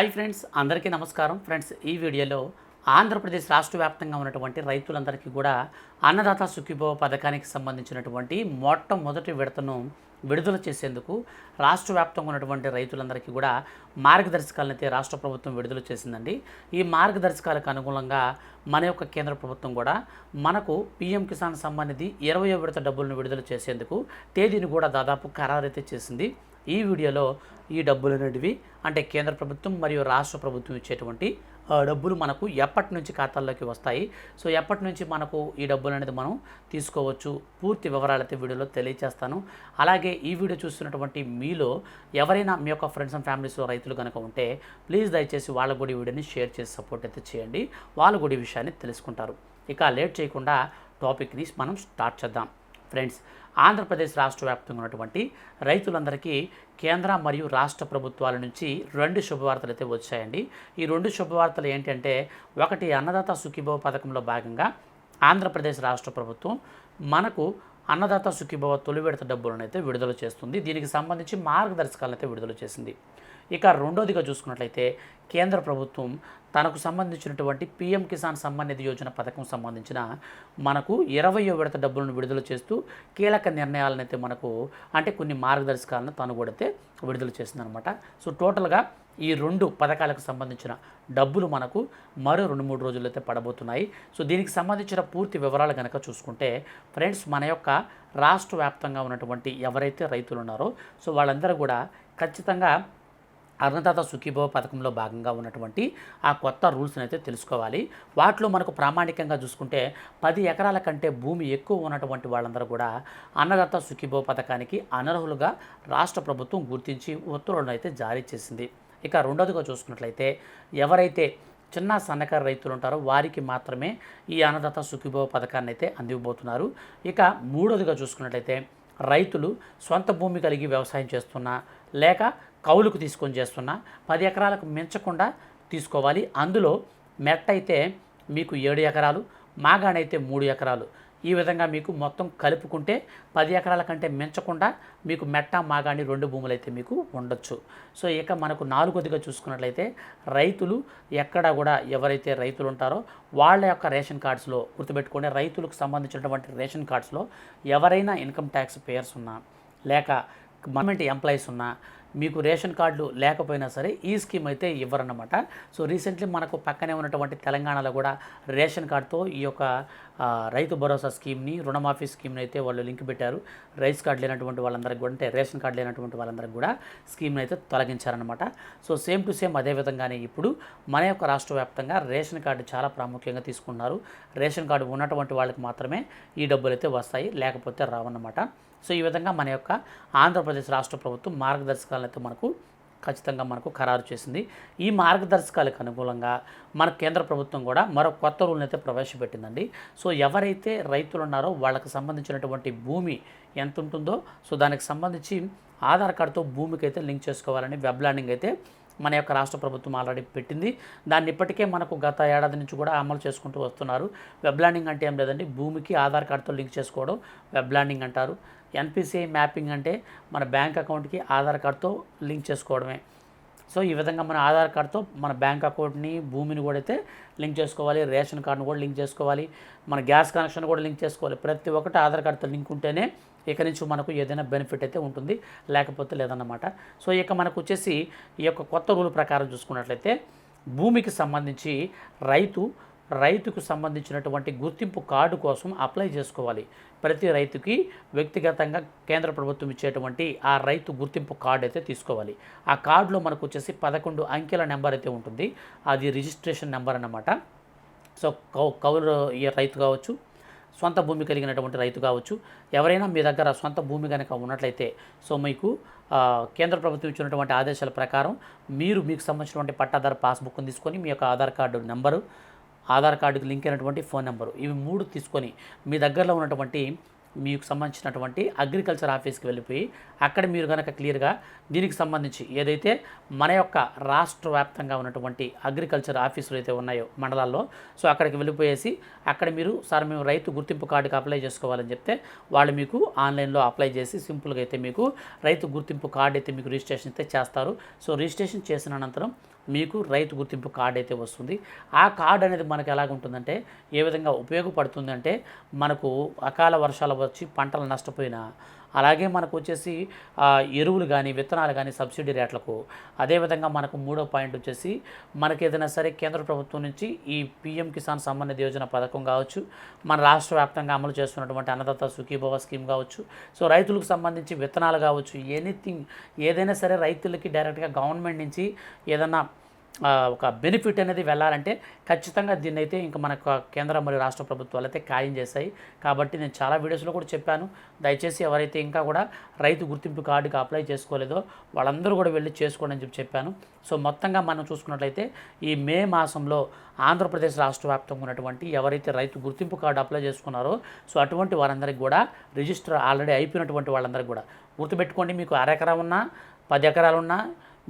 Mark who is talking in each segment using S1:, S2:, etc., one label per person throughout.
S1: Hi friends అందరికీ నమస్కారం. Friends ఈ వీడియోలో ఆంధ్రప్రదేశ్ రాష్ట్ర వ్యాప్తంగా ఉన్నటువంటి రైతులందరికీ కూడా అన్నదాత సుఖీభవ పథకానికి సంబంధించినటువంటి మొట్టమొదటి విడతను విడుదల చేసేందుకు రాష్ట్ర వ్యాప్తంగా ఉన్నటువంటి రైతులందరికీ కూడా మార్గదర్శకాలను అయితే రాష్ట్ర ప్రభుత్వం విడుదల చేసిందండి. ఈ మార్గదర్శకాలకు అనుగుణంగా మన యొక్క కేంద్ర ప్రభుత్వం కూడా మనకు పీఎం కిసాన్ సంబంధించి ఇరవై విడత డబ్బులను విడుదల చేసేందుకు తేదీని కూడా దాదాపు ఖరారైతే చేసింది. ఈ వీడియోలో ఈ డబ్బులు అనేటివి అంటే కేంద్ర ప్రభుత్వం మరియు రాష్ట్ర ప్రభుత్వం ఇచ్చేటువంటి డబ్బులు మనకు ఎప్పటి నుంచి ఖాతాల్లోకి వస్తాయి. సో ఎప్పటి నుంచి మనకు ఈ డబ్బులు అనేది మనం తీసుకోవచ్చు? పూర్తి వివరాలు అయితే వీడియోలో తెలియజేస్తాను అలాగే ఈ వీడియో చూస్తున్నటువంటి మీలో ఎవరైనా మీ యొక్క ఫ్రెండ్స్ అండ్ ఫ్యామిలీస్లో రైతులు కనుక ఉంటే ప్లీజ్ దయచేసి వాళ్ళకు కూడా ఈ వీడియోని షేర్ చేసి సపోర్ట్ అయితే చేయండి. వాళ్ళు కూడా ఈ విషయాన్ని తెలుసుకుంటారు. ఇక లేట్ చేయకుండా టాపిక్ని మనం స్టార్ట్ చేద్దాం. ఫ్రెండ్స్ ఆంధ్రప్రదేశ్ రాష్ట్ర వ్యాప్తంగా ఉన్నటువంటి రైతులందరికీ కేంద్ర మరియు రాష్ట్ర ప్రభుత్వాల నుంచి రెండు శుభవార్తలు అయితే వచ్చాయండి. ఈ రెండు శుభవార్తలు ఏంటంటే ఒకటి అన్నదాత సుఖీభవ పథకంలో భాగంగా ఆంధ్రప్రదేశ్ రాష్ట్ర ప్రభుత్వం మనకు అన్నదాత సుఖీభవ తొలి విడత డబ్బులను అయితే విడుదల చేస్తుంది. దీనికి సంబంధించి మార్గదర్శకాలను అయితే విడుదల చేసింది. ఇక రెండోదిగా చూసుకున్నట్లయితే కేంద్ర ప్రభుత్వం తనకు సంబంధించినటువంటి పీఎం కిసాన్ సమ్మాన్ నిధి యోజన పథకం సంబంధించిన మనకు ఇరవయో విడత డబ్బులను విడుదల చేస్తూ కీలక నిర్ణయాలను అయితే మనకు అంటే కొన్ని మార్గదర్శకాలను తను కూడా అయితే విడుదల చేసిందనమాట. సో టోటల్గా ఈ రెండు పథకాలకు సంబంధించిన డబ్బులు మనకు మరో రెండు మూడు రోజుల్లో అయితే పడబోతున్నాయి. సో దీనికి సంబంధించిన పూర్తి వివరాలు కనుక చూసుకుంటే ఫ్రెండ్స్ మన యొక్క రాష్ట్ర వ్యాప్తంగా ఉన్నటువంటి ఎవరైతే రైతులు ఉన్నారో సో వాళ్ళందరూ కూడా ఖచ్చితంగా అన్నదాత సుఖీభవ పథకంలో భాగంగా ఉన్నటువంటి ఆ కొత్త రూల్స్ని అయితే తెలుసుకోవాలి. వాటిలో మనకు ప్రామాణికంగా చూసుకుంటే పది ఎకరాల కంటే భూమి ఎక్కువ ఉన్నటువంటి వాళ్ళందరూ కూడా అన్నదాత సుఖీభవ పథకానికి అనర్హులుగా రాష్ట్ర ప్రభుత్వం గుర్తించి ఉత్తర్వులను అయితే జారీ చేసింది. ఇక రెండోదిగా చూసుకున్నట్లయితే ఎవరైతే చిన్న సన్నకారు రైతులు ఉంటారో వారికి మాత్రమే ఈ అన్నదాత సుఖీభవ పథకాన్ని అయితే అందివబోతున్నారు ఇక మూడోదిగా చూసుకున్నట్లయితే రైతులు సొంత భూమి కలిగి వ్యవసాయం చేస్తున్నా లేక కౌలుకు తీసుకొని చేస్తున్నా. పది ఎకరాలకు మించకుండా తీసుకోవాలి. అందులో మెట్ట అయితే మీకు ఏడు ఎకరాలు మాగాణైతే మూడు ఎకరాలు. ఈ విధంగా మీకు మొత్తం కలుపుకుంటే పది ఎకరాల కంటే మించకుండా మీకు మెట్ట మాగాణి రెండు భూములు అయితే మీకు ఉండొచ్చు. సో ఇక మనకు నాలుగోదిగా చూసుకున్నట్లయితే రైతులు ఎక్కడ కూడా ఎవరైతే రైతులు ఉంటారో వాళ్ళ యొక్క రేషన్ కార్డ్స్లో గుర్తుపెట్టుకోండి. రైతులకు సంబంధించినటువంటి రేషన్ కార్డ్స్లో ఎవరైనా ఇన్కమ్ ట్యాక్స్ పేయర్స్ ఉన్నా లేక గవర్నమెంట్ ఎంప్లాయీస్ ఉన్నా మీకు రేషన్ కార్డులు లేకపోయినా సరే ఈ స్కీమ్ అయితే ఇవ్వరన్నమాట. సో రీసెంట్లీ మనకు పక్కనే ఉన్నటువంటి తెలంగాణలో కూడా రేషన్ కార్డుతో ఈ యొక్క రైతు భరోసా స్కీమ్ని రుణమాఫీ స్కీమ్ని అయితే వాళ్ళు లింక్ పెట్టారు. రైస్ కార్డు లేనటువంటి వాళ్ళందరికీ కూడా అంటే రేషన్ కార్డు లేనటువంటి వాళ్ళందరికీ కూడా స్కీమ్ని అయితే తొలగించారనమాట సో సేమ్ టు సేమ్ అదే విధంగానే ఇప్పుడు మన యొక్క రాష్ట్ర వ్యాప్తంగా రేషన్ కార్డు చాలా ప్రాముఖ్యంగా తీసుకున్నారు రేషన్ కార్డు ఉన్నటువంటి వాళ్ళకి మాత్రమే ఈ డబ్బులు అయితే వస్తాయి లేకపోతే రావన్నమాట. సో ఈ విధంగా మన యొక్క ఆంధ్రప్రదేశ్ రాష్ట్ర ప్రభుత్వం మార్గదర్శకాలను అయితే మనకు ఖచ్చితంగా మనకు ఖరారు చేసింది. ఈ మార్గదర్శకాలకు అనుకూలంగా మన కేంద్ర ప్రభుత్వం కూడా మరో కొత్త రూల్ని అయితే ప్రవేశపెట్టిందండి. సో ఎవరైతే రైతులు ఉన్నారో వాళ్ళకి సంబంధించినటువంటి భూమి ఎంత ఉంటుందో సో దానికి సంబంధించి ఆధార్ కార్డుతో భూమికి అయితే లింక్ చేసుకోవాలని వెబ్ ల్యాండింగ్ అయితే మన యొక్క రాష్ట్ర ప్రభుత్వం ఆల్రెడీ పెట్టింది. దాన్ని ఇప్పటికే మనకు గత ఏడాది నుంచి కూడా అమలు చేసుకుంటూ వస్తున్నారు. వెబ్ ల్యాండింగ్ అంటే ఏం లేదండి భూమికి ఆధార్ కార్డుతో లింక్ చేసుకోవడం వెబ్ ల్యాండింగ్ అంటారు. ఎన్పిసిఐ మ్యాపింగ్ అంటే మన బ్యాంక్ అకౌంట్కి ఆధార్ కార్డుతో లింక్ చేసుకోవడమే. సో ఈ విధంగా మన ఆధార్ కార్డుతో మన బ్యాంక్ అకౌంట్ని భూమిని కూడా అయితే లింక్ చేసుకోవాలి రేషన్ కార్డును కూడా లింక్ చేసుకోవాలి మన గ్యాస్ కనెక్షన్ కూడా లింక్ చేసుకోవాలి. ప్రతి ఒక్కటి ఆధార్ కార్డుతో లింక్ ఉంటేనే ఇక నుంచి మనకు ఏదైనా బెనిఫిట్ అయితే ఉంటుంది లేకపోతే లేదన్నమాట. సో ఇక మనకు వచ్చేసి ఈ యొక్క కొత్త రూల్ ప్రకారం చూసుకున్నట్లయితే భూమికి సంబంధించి రైతు రైతుకు సంబంధించినటువంటి గుర్తింపు కార్డు కోసం అప్లై చేసుకోవాలి. ప్రతి రైతుకి వ్యక్తిగతంగా కేంద్ర ప్రభుత్వం ఇచ్చేటువంటి ఆ రైతు గుర్తింపు కార్డు అయితే తీసుకోవాలి. ఆ కార్డులో మనకు వచ్చేసి పదకొండు అంకెల నెంబర్ అయితే ఉంటుంది. అది రిజిస్ట్రేషన్ నెంబర్ అన్నమాట. సో కౌ కౌలు రైతు కావచ్చు సొంత భూమి కలిగినటువంటి రైతు కావచ్చు ఎవరైనా మీ దగ్గర సొంత భూమి కనుక ఉన్నట్లయితే సో మీకు కేంద్ర ప్రభుత్వం ఇచ్చినటువంటి ఆదేశాల ప్రకారం మీరు మీకు సంబంధించినటువంటి పట్టాదారు పాస్బుక్ని తీసుకొని మీ యొక్క ఆధార్ కార్డు నెంబరు ఆధార్ కార్డుకి లింక్ అయినటువంటి ఫోన్ నెంబరు. ఇవి మూడు తీసుకొని మీ దగ్గరలో ఉన్నటువంటి మీకు సంబంధించినటువంటి అగ్రికల్చర్ ఆఫీస్కి వెళ్ళిపోయి అక్కడ మీరు కనుక క్లియర్గా దీనికి సంబంధించి ఏదైతే మన యొక్క రాష్ట్ర వ్యాప్తంగా ఉన్నటువంటి అగ్రికల్చర్ ఆఫీసులు అయితే ఉన్నాయో మండలాల్లో సో అక్కడికి వెళ్ళిపోయేసి అక్కడ మీరు సార్ మేము రైతు గుర్తింపు కార్డుకి అప్లై చేసుకోవాలని చెప్తే వాళ్ళు మీకు ఆన్లైన్లో అప్లై చేసి సింపుల్గా అయితే మీకు రైతు గుర్తింపు కార్డు అయితే మీకు రిజిస్ట్రేషన్ అయితే చేస్తారు. సో రిజిస్ట్రేషన్ చేసిన అనంతరం మీకు రైతు గుర్తింపు కార్డు అయితే వస్తుంది. ఆ కార్డు అనేది మనకు ఎలాగ ఉంటుందంటే ఏ విధంగా ఉపయోగపడుతుందంటే మనకు అకాల వర్షాలు వచ్చి పంటలు నష్టపోయినా అలాగే మనకు వచ్చేసి ఎరువులు కానీ విత్తనాలు కానీ సబ్సిడీ రేట్లకు. అదేవిధంగా మనకు మూడో పాయింట్ వచ్చేసి మనకి ఏదైనా సరే కేంద్ర ప్రభుత్వం నుంచి ఈ పిఎం కిసాన్ సంబంధిత యోజన పథకం కావచ్చు మన రాష్ట్ర వ్యాప్తంగా అమలు చేస్తున్నటువంటి అన్నదాత సుఖీభవ స్కీమ్ కావచ్చు. సో రైతులకు సంబంధించి విత్తనాలు కావచ్చు ఎనీథింగ్ ఏదైనా సరే రైతులకి డైరెక్ట్గా గవర్నమెంట్ నుంచి ఏదన్నా ఒక బెనిఫిట్ అనేది వెళ్ళాలంటే ఖచ్చితంగా దీన్ని అయితే ఇంకా మన కేంద్ర మరియు రాష్ట్ర ప్రభుత్వాలు అయితే ఖాయం చేశాయి. కాబట్టి నేను చాలా వీడియోస్లో కూడా చెప్పాను. దయచేసి ఎవరైతే ఇంకా కూడా రైతు గుర్తింపు కార్డుకి అప్లై చేసుకోలేదో వాళ్ళందరూ కూడా వెళ్ళి చేసుకోండి అని చెప్పి చెప్పాను. సో మొత్తంగా మనం చూసుకున్నట్లయితే ఈ మే మాసంలో ఆంధ్రప్రదేశ్ రాష్ట్ర వ్యాప్తంగా ఉన్నటువంటి ఎవరైతే రైతు గుర్తింపు కార్డు అప్లై చేసుకున్నారో సో అటువంటి వారందరికీ కూడా రిజిస్టర్ ఆల్రెడీ అయిపోయినటువంటి వాళ్ళందరికీ కూడా గుర్తుపెట్టుకోండి. మీకు అరెకరా ఉన్నా పది ఎకరాలు ఉన్నా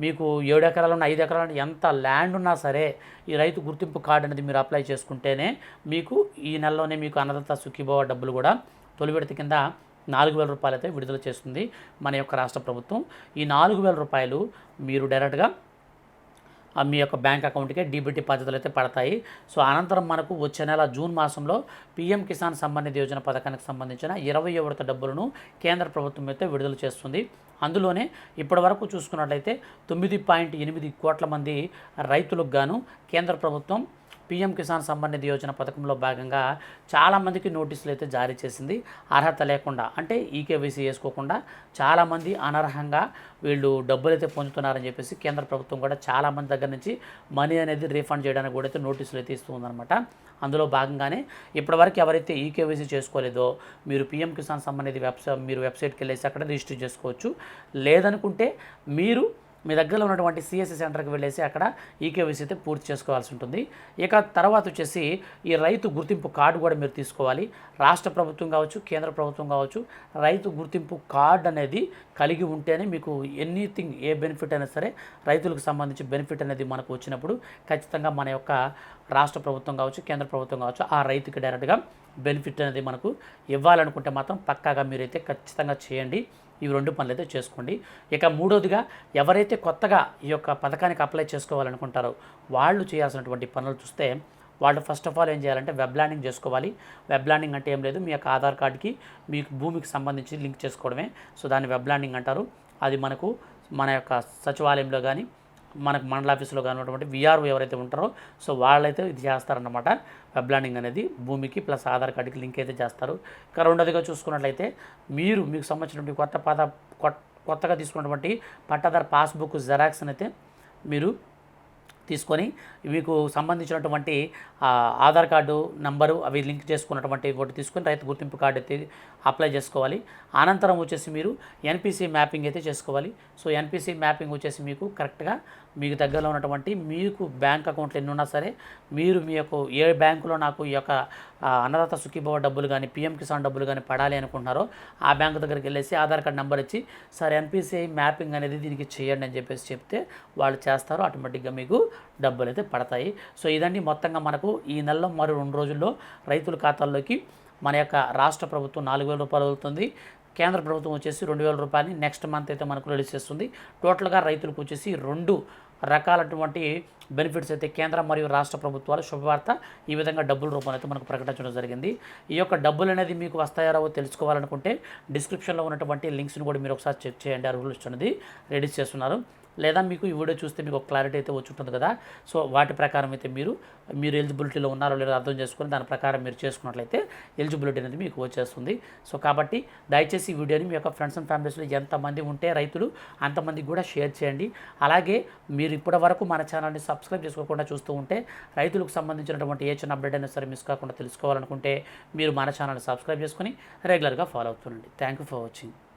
S1: మీకు ఏడు ఎకరాలు ఉన్న ఐదు ఎకరాలు ఎంత ల్యాండ్ ఉన్నా సరే ఈ రైతు గుర్తింపు కార్డు అనేది మీరు అప్లై చేసుకుంటేనే మీకు ఈ నెలలోనే మీకు అన్నదాత సుఖీభవ డబ్బులు కూడా తొలి విడత కింద నాలుగు వేల రూపాయలతో విడుదల చేస్తుంది మన యొక్క రాష్ట్ర ప్రభుత్వం. ఈ నాలుగు వేల రూపాయలు మీరు డైరెక్ట్గా మీ యొక్క బ్యాంక్ అకౌంట్కే డీబీటీ పద్ధతులు అయితే పడతాయి. సో అనంతరం మనకు వచ్చే నెల జూన్ మాసంలో పీఎం కిసాన్ సంబంధిత యోజన పథకానికి సంబంధించిన ఇరవై విడత డబ్బులను కేంద్ర ప్రభుత్వం అయితే విడుదల చేస్తుంది. అందులోనే ఇప్పటి వరకు చూసుకున్నట్లయితే తొమ్మిది పాయింట్ ఎనిమిది కోట్ల మంది రైతులకు గాను కేంద్ర ప్రభుత్వం పీఎం కిసాన్ సంబంధిత యోజన పథకంలో భాగంగా చాలామందికి నోటీసులు అయితే జారీ చేసింది. అర్హత లేకుండా అంటే ఈకేవీసీ వేసుకోకుండా చాలామంది అనర్హంగా వీళ్ళు డబ్బులు అయితే పొందుతున్నారని చెప్పేసి కేంద్ర ప్రభుత్వం కూడా చాలామంది దగ్గర నుంచి మనీ అనేది రీఫండ్ చేయడానికి కూడా అయితే నోటీసులు అయితే ఇస్తుందన్నమాట. అందులో భాగంగానే ఇప్పటివరకు ఎవరైతే ఈకేవీసీ చేసుకోలేదో మీరు పీఎం కిసాన్ సంబంధిత వెబ్సైట్ మీరు వెబ్సైట్కి వెళ్ళేసి అక్కడ రిజిస్టర్ చేసుకోవచ్చు. లేదనుకుంటే మీరు మీ దగ్గరలో ఉన్నటువంటి సిఎస్సి సెంటర్కి వెళ్ళేసి అక్కడ ఈకేవీసీ అయితే పూర్తి చేసుకోవాల్సి ఉంటుంది. ఇక తర్వాత వచ్చేసి ఈ రైతు గుర్తింపు కార్డు కూడా మీరు తీసుకోవాలి. రాష్ట్ర ప్రభుత్వం కావచ్చు కేంద్ర ప్రభుత్వం కావచ్చు రైతు గుర్తింపు కార్డు అనేది కలిగి ఉంటేనే మీకు ఎనీథింగ్ ఏ బెనిఫిట్ అయినా సరే రైతులకు సంబంధించి బెనిఫిట్ అనేది మనకు వచ్చినప్పుడు ఖచ్చితంగా మన యొక్క రాష్ట్ర ప్రభుత్వం కావచ్చు కేంద్ర ప్రభుత్వం కావచ్చు ఆ రైతుకి డైరెక్ట్గా బెనిఫిట్ అనేది మనకు ఇవ్వాలనుకుంటే మాత్రం పక్కాగా మీరైతే ఖచ్చితంగా చేయండి. ఇవి రెండు పనులు అయితే చేసుకోండి. ఇక మూడోదిగా ఎవరైతే కొత్తగా ఈ యొక్క పథకానికి అప్లై చేసుకోవాలనుకుంటారో వాళ్ళు చేయాల్సినటువంటి పనులు చూస్తే వాళ్ళు ఫస్ట్ ఆఫ్ ఆల్ ఏం చేయాలంటే వెబ్ ల్యాండింగ్ చేసుకోవాలి. వెబ్ ల్యాండింగ్ అంటే ఏం లేదు మీ యొక్క ఆధార్ కార్డ్కి మీకు భూమికి సంబంధించి లింక్ చేసుకోవడమే. సో దాన్ని వెబ్ ల్యాండింగ్ అంటారు. అది మనకు మన యొక్క సచివాలయంలో కానీ మనకు మండల ఆఫీసులో కానివ్వటువంటి విఆర్ఓ ఎవరైతే ఉంటారో సో వాళ్ళైతే ఇది చేస్తారన్నమాట. వెబ్ ల్యాండింగ్ అనేది భూమికి ప్లస్ ఆధార్ కార్డుకి లింక్ అయితే చేస్తారు. ఇక రెండోదిగా చూసుకున్నట్లయితే మీరు మీకు సంబంధించినటువంటి కొత్త పాత కొత్త- కొత్తగా తీసుకున్నటువంటి పట్టాదారు పాస్బుక్ జెరాక్స్ అయితే మీరు తీసుకొని మీకు సంబంధించినటువంటి ఆధార్ కార్డు నంబరు అవి లింక్ చేసుకున్నటువంటి ఒకటి తీసుకొని రైతు గుర్తింపు కార్డు అయితే అప్లై చేసుకోవాలి. అనంతరం వచ్చేసి మీరు ఎన్పిసి మ్యాపింగ్ అయితే చేసుకోవాలి. సో ఎన్పిసి మ్యాపింగ్ వచ్చేసి మీకు కరెక్ట్గా మీకు దగ్గరలో ఉన్నటువంటి మీకు బ్యాంక్ అకౌంట్లు ఎన్ని ఉన్నా సరే మీరు మీ యొక్క ఏ బ్యాంకులో నాకు ఈ యొక్క అన్నదాత సుఖీభవ డబ్బులు కానీ పిఎం కిసాన్ డబ్బులు కానీ పడాలి అనుకుంటున్నారో ఆ బ్యాంక్ దగ్గరికి వెళ్ళేసి ఆధార్ కార్డ్ నెంబర్ ఇచ్చి సార్ ఎన్పిసిఐ మ్యాపింగ్ అనేది దీనికి చేయండి అని చెప్పేసి చెప్తే వాళ్ళు చేస్తారు. ఆటోమేటిక్గా మీకు డబ్బులు అయితే పడతాయి. సో ఇదండి మొత్తంగా మనకు ఈ నెలలో మరో రెండు రోజుల్లో రైతుల ఖాతాల్లోకి మన యొక్క రాష్ట్ర ప్రభుత్వం నాలుగు వేల రూపాయలు అవుతుంది కేంద్ర ప్రభుత్వం వచ్చేసి రెండు వేల రూపాయలని నెక్స్ట్ మంత్ అయితే మనకు రిలీజ్ చేస్తుంది. టోటల్గా రైతులకు వచ్చేసి రెండు రకాలటువంటి బెనిఫిట్స్ అయితే కేంద్ర మరియు రాష్ట్ర ప్రభుత్వాలు శుభవార్త ఈ విధంగా డబ్బుల రూపంలో అయితే మనకు ప్రకటించడం జరిగింది. ఈ యొక్క డబ్బులు అనేది మీకు వస్తాయో రావో తెలుసుకోవాలనుకుంటే డిస్క్రిప్షన్లో ఉన్నటువంటి లింక్స్ని కూడా మీరు ఒకసారి చెక్ చేయండి. అర్హులు ఇస్తున్నది రెడీ చేస్తున్నారు. లేదా మీకు ఈ వీడియో చూస్తే మీకు ఒక క్లారిటీ అయితే వచ్చి ఉంటుంది కదా. సో వాటి ప్రకారం అయితే మీరు మీరు ఎలిజిబిలిటీలో ఉన్నారో లేదో అర్థం చేసుకొని దాని ప్రకారం మీరు చేసుకున్నట్లయితే ఎలిజిబిలిటీ అనేది మీకు వచ్చేస్తుంది. సో కాబట్టి దయచేసి ఈ వీడియోని మీ యొక్క ఫ్రెండ్స్ అండ్ ఫ్యామిలీస్లో ఎంతమంది ఉంటే రైతులు అంతమందికి కూడా షేర్ చేయండి. అలాగే మీరు ఇప్పటి వరకు మన ఛానల్ని సబ్స్క్రైబ్ చేసుకోకుండా చూస్తూ ఉంటే రైతులకు సంబంధించినటువంటి ఏ చిన్న అప్డేట్ అయినా సరే మిస్ కాకుండా తెలుసుకోవాలనుకుంటే మీరు మన ఛానల్ని సబ్స్క్రైబ్ చేసుకొని రెగ్యులర్గా follow అవుతుండండి. Thank you for watching